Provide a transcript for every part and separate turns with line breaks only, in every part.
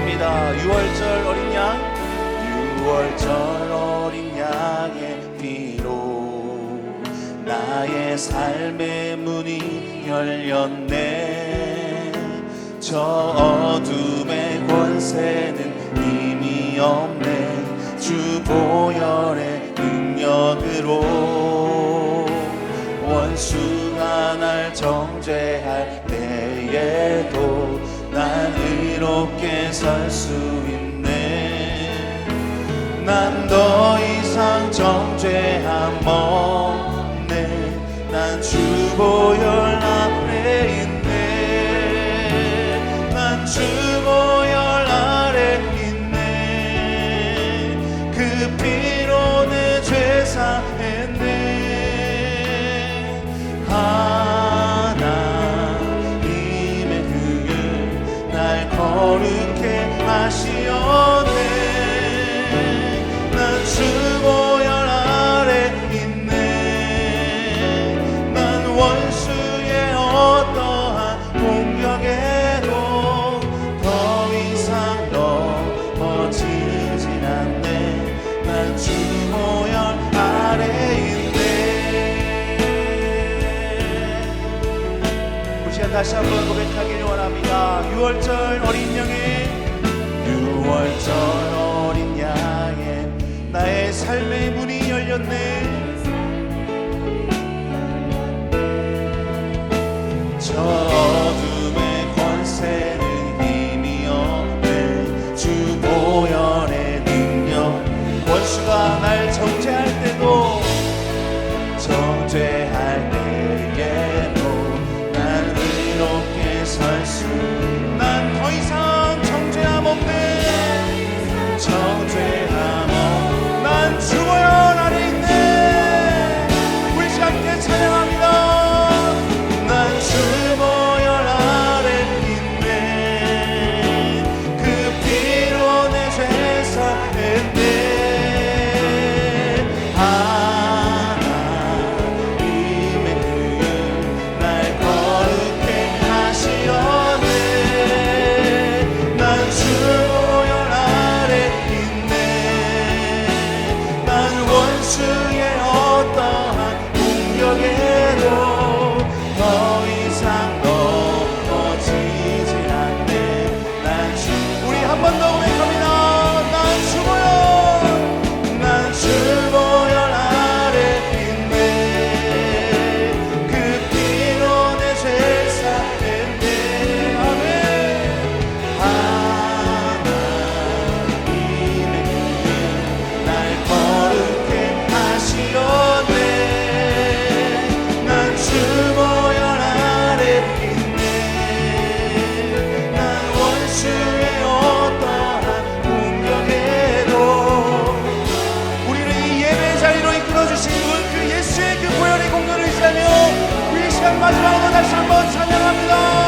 찬양합니다. 6월절 어린 양, 6월절 어린 양의 피로 나의 삶의 문이 열렸네. 저 어둠의 권세는 힘이 없네. 주 보혈의 능력으로 원수가 날 정죄할 때에도 난 의롭게 살 수 있네. 난 더 이상 정죄함 없네. 난 주보혈 거룩해 하시었네. 난 주보혈 아래 있네. 난 원수의 어떠한 공격에도 더 이상 넘어지진 않네. 난 주보혈 아래 있네. 우리 시간 다시 한번 고백 6월절 어린 양의 6월절 어린 양의 나의 삶의 문이 열렸네 시간 마지막으로 다시 한번 찬양합니다.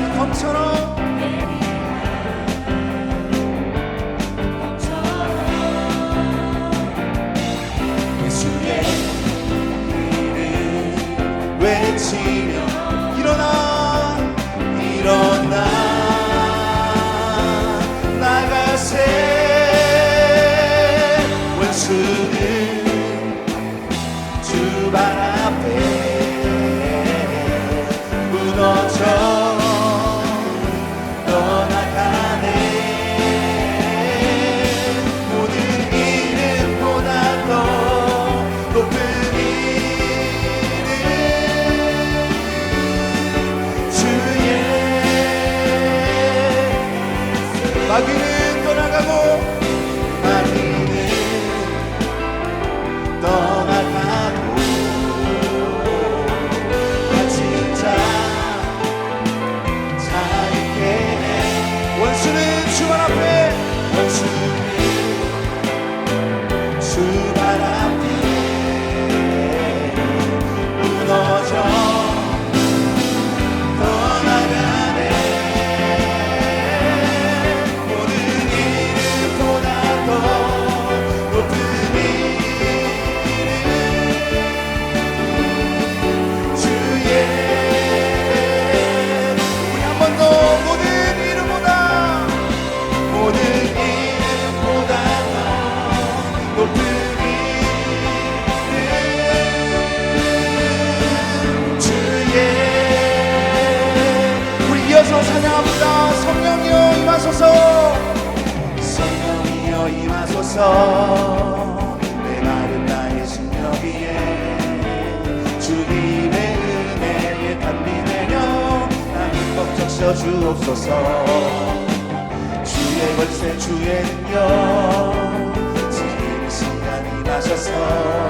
난 검처럼 soul.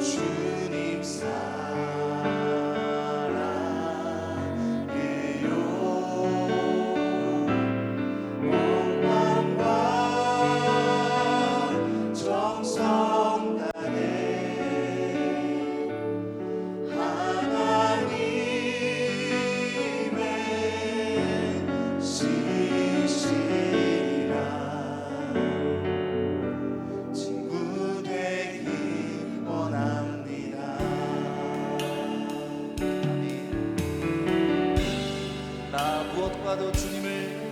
change. 무엇과도 주님을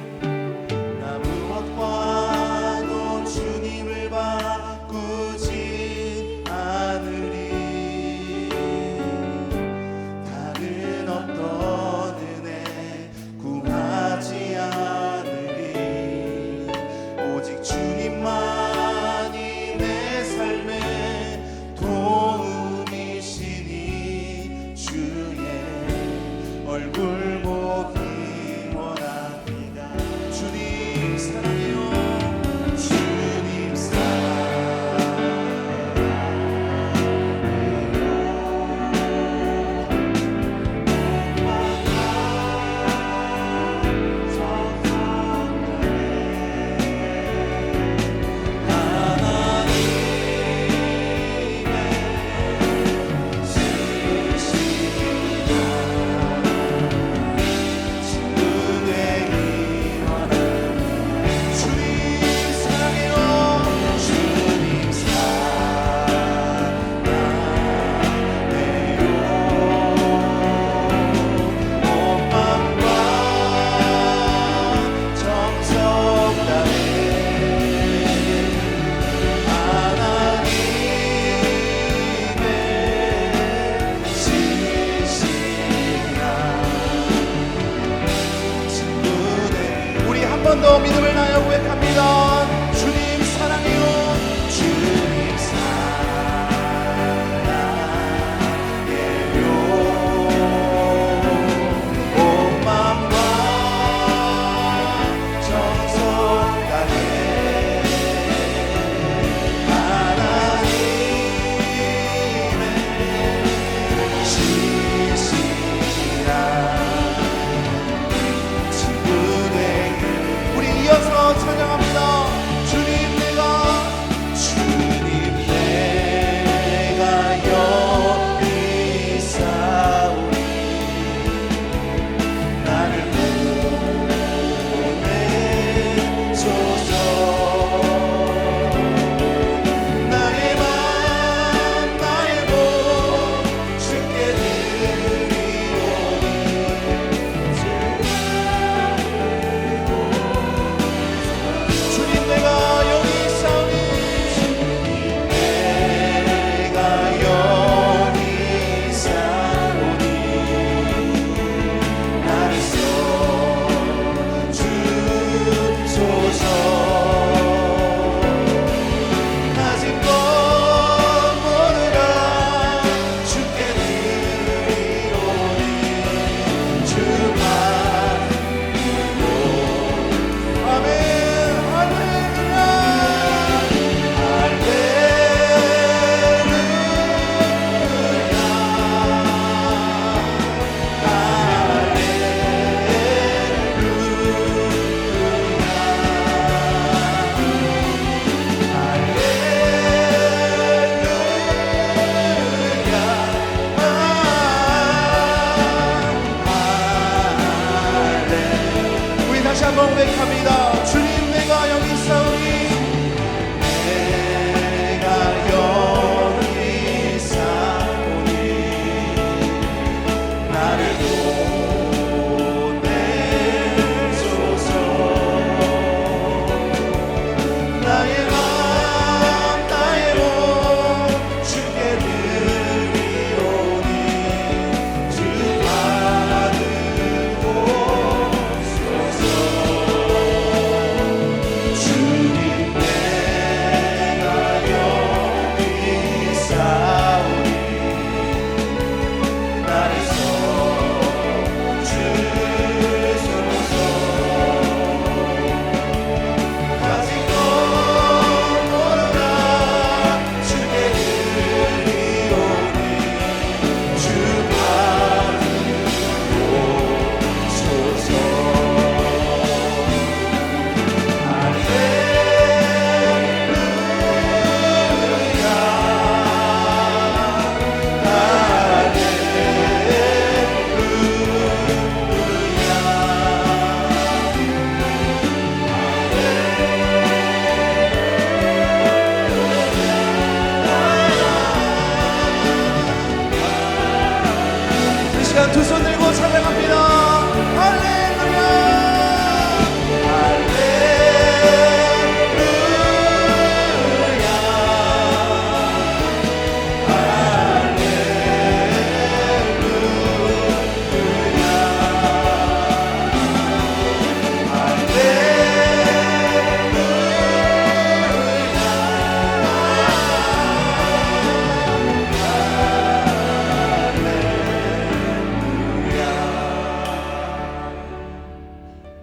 두 손을